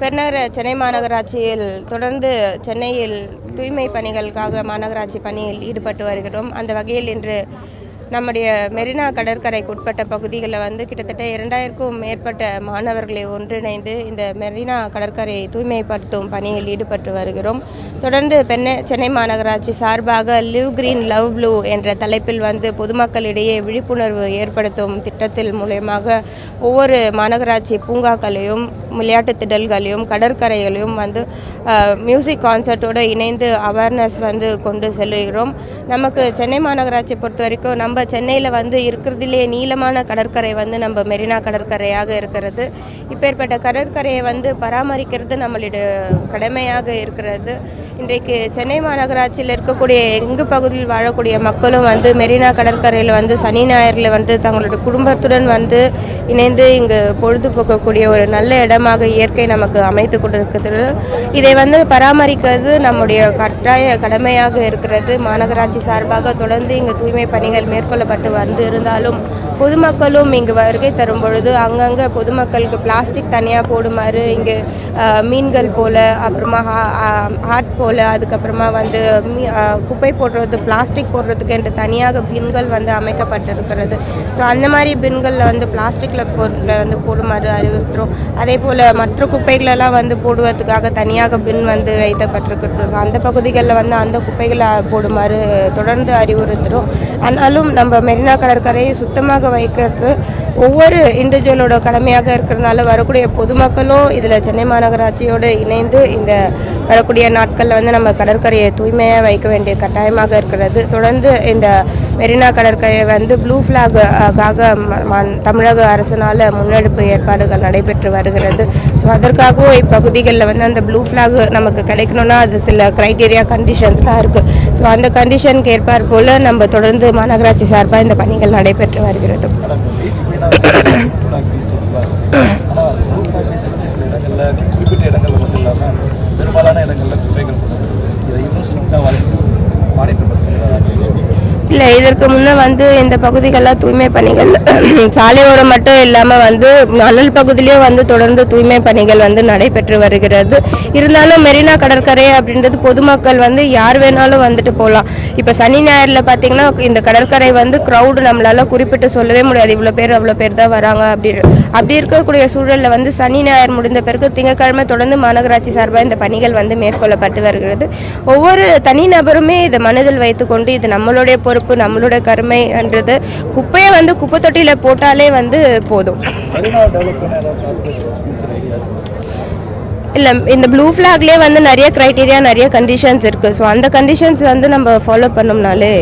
பெருநகர சென்னை மாநகராட்சியில் தொடர்ந்து சென்னையில் தூய்மை பணிகளுக்காக மாநகராட்சி பணியில் ஈடுபட்டு வருகிறோம். அந்த வகையில் இன்று நம்முடைய மெரினா கடற்கரைக்கு உட்பட்ட பகுதிகளில் வந்து கிட்டத்தட்ட இரண்டாயிரக்கும் மேற்பட்ட மாணவர்களை ஒன்றிணைந்து இந்த மெரினா கடற்கரையை தூய்மைப்படுத்தும் பணியில் ஈடுபட்டு வருகிறோம். தொடர்ந்து பெண்ணை சென்னை மாநகராட்சி சார்பாக லிவ் கிரீன் லவ் ப்ளூ என்ற தலைப்பில் வந்து பொதுமக்களிடையே விழிப்புணர்வு ஏற்படுத்தும் திட்டத்தில் மூலயமாக ஒவ்வொரு மாநகராட்சி பூங்காக்களையும் விளையாட்டு திடல்களையும் கடற்கரைகளையும் வந்து மியூசிக் கான்சர்ட்டோடு இணைந்து அவேர்னஸ் வந்து கொண்டு செல்கிறோம். நமக்கு சென்னை மாநகராட்சி பொறுத்த வரைக்கும் நம்ம சென்னையில் வந்து இருக்கிறதுலே நீளமான கடற்கரை வந்து நம்ம மெரினா கடற்கரையாக இருக்கிறது. இப்பேற்பட்ட கடற்கரையை வந்து பராமரிக்கிறது நம்மளுடைய கடமையாக இருக்கிறது. இன்றைக்கு சென்னை மாநகராட்சியில் இருக்கக்கூடிய எங்கு பகுதியில் வாழக்கூடிய மக்களும் வந்து மெரினா கடற்கரையில் வந்து சனி ஞாயிறில் வந்து தங்களுடைய குடும்பத்துடன் வந்து இணைந்து இங்கு பொழுதுபோக்கக்கூடிய ஒரு நல்ல இடமாக இயற்கை நமக்கு அமைத்து கொண்டிருக்கிறது. இதை வந்து பராமரிக்கிறது நம்முடைய கட்டாய கடமையாக இருக்கிறது. மாநகராட்சி சார்பாக தொடர்ந்து இங்கு தூய்மை பணிகள் மேற்கொள்ளப்பட்டு வந்து இருந்தாலும் பொதுமக்களும் இங்கு வருகை தரும் பொழுது அங்கங்கே பொதுமக்களுக்கு பிளாஸ்டிக் தனியாக போடுமாறு இங்கு மீன்கள் போல் அப்புறமா ஹார்ட் போல் அதுக்கப்புறமா வந்து மீ- குப்பை போடுறது பிளாஸ்டிக் போடுறதுக்கு என்று தனியாக பின்கள் வந்து அமைக்கப்பட்டிருக்கிறது. ஸோ அந்த மாதிரி பின்களில் வந்து பிளாஸ்டிக்கில் பொருளை வந்து போடுமாறு அறிவுறுத்துகிறோம் அதே போல் மற்ற குப்பைகளெல்லாம் வந்து போடுவதற்காக தனியாக பின் வந்து வைக்கப்பட்டிருக்கிறது. ஸோ அந்த பகுதிகளில் வந்து அந்த குப்பைகளை போடுமாறு தொடர்ந்து அறிவுறுத்துகிறோம் ஆனாலும் நம்ம மெரினா கடற்கரையை சுத்தமாக வைக்கிறதுக்கு ஒவ்வொரு இண்டிவிஜுவலோட கடமையாக இருக்கிறதுனால வரக்கூடிய பொதுமக்களும் இதில் சென்னை மாநகராட்சியோடு இணைந்து இந்த வரக்கூடிய நாட்களில் வந்து நம்ம கடற்கரையை தூய்மையாக வைக்க வேண்டிய கட்டாயமாக இருக்கிறது. தொடர்ந்து இந்த மெரினா கடற்கரையை வந்து ப்ளூ ஃப்ளாகாக தமிழக அரசினால் முன்னெடுப்பு ஏற்பாடுகள் நடைபெற்று வருகிறது. ஸோ அதற்காகவும் இப்பகுதிகளில் வந்து அந்த ப்ளூ ஃப்ளாக் நமக்கு கிடைக்கணும்னா அது சில க்ரைட்டீரியா கண்டிஷன்ஸ்லாம் இருக்குது ஸோ அந்த கண்டிஷனுக்கு ஏற்பார் போல் நம்ம தொடர்ந்து மாநகராட்சி சார்பாக இந்த பணிகள் நடைபெற்று வருகிறது ஆனால் சில இடங்களில் குறிப்பிட்ட இடங்களில் மட்டும் இல்லாமல் பெரும்பாலான இடங்களில் குப்பைகள் போடுறது இதை இன்னும் ஸ்ட்ரிக்டாக வளர்த்து மானிட்டர் பண்ணுறது இல்லை இதற்கு முன்னே வந்து இந்த பகுதிகளில் தூய்மை பணிகள் சாலையோரம் மட்டும் இல்லாமல் வந்து அனல் பகுதியிலையும் வந்து தொடர்ந்து தூய்மை பணிகள் வந்து நடைபெற்று வருகிறது. இருந்தாலும் மெரினா கடற்கரை அப்படின்றது பொதுமக்கள் வந்து யார் வேணாலும் வந்துட்டு போகலாம். இப்போ சனி ஞாயிறில் பார்த்தீங்கன்னா இந்த கடற்கரை வந்து க்ரௌடு நம்மளால குறிப்பிட்டு சொல்லவே முடியாது. இவ்வளோ பேர் அவ்வளோ பேர் தான் வராங்க அப்படி அப்படி இருக்கக்கூடிய சூழலில் வந்து சனி ஞாயிறு முடிந்த பிறகு திங்கட்கிழமை தொடர்ந்து மாநகராட்சி சார்பாக இந்த பணிகள் வந்து மேற்கொள்ளப்பட்டு வருகிறது. ஒவ்வொரு தனிநபருமே இதை மனதில் வைத்துக்கொண்டு இது நம்மளுடைய பொறுப்பு நம்மளுடைய கருமைன்றது குப்பையை வந்து குப்பை தொட்டியில் போட்டாலே வந்து போதும். இல்லை இந்த ப்ளூ ஃப்ளாக்லேயே வந்து நிறைய க்ரைட்டீரியா நிறைய கண்டிஷன்ஸ் இருக்குது ஸோ அந்த கண்டிஷன்ஸ் வந்து நம்ம ஃபாலோ பண்ணோம்னாலே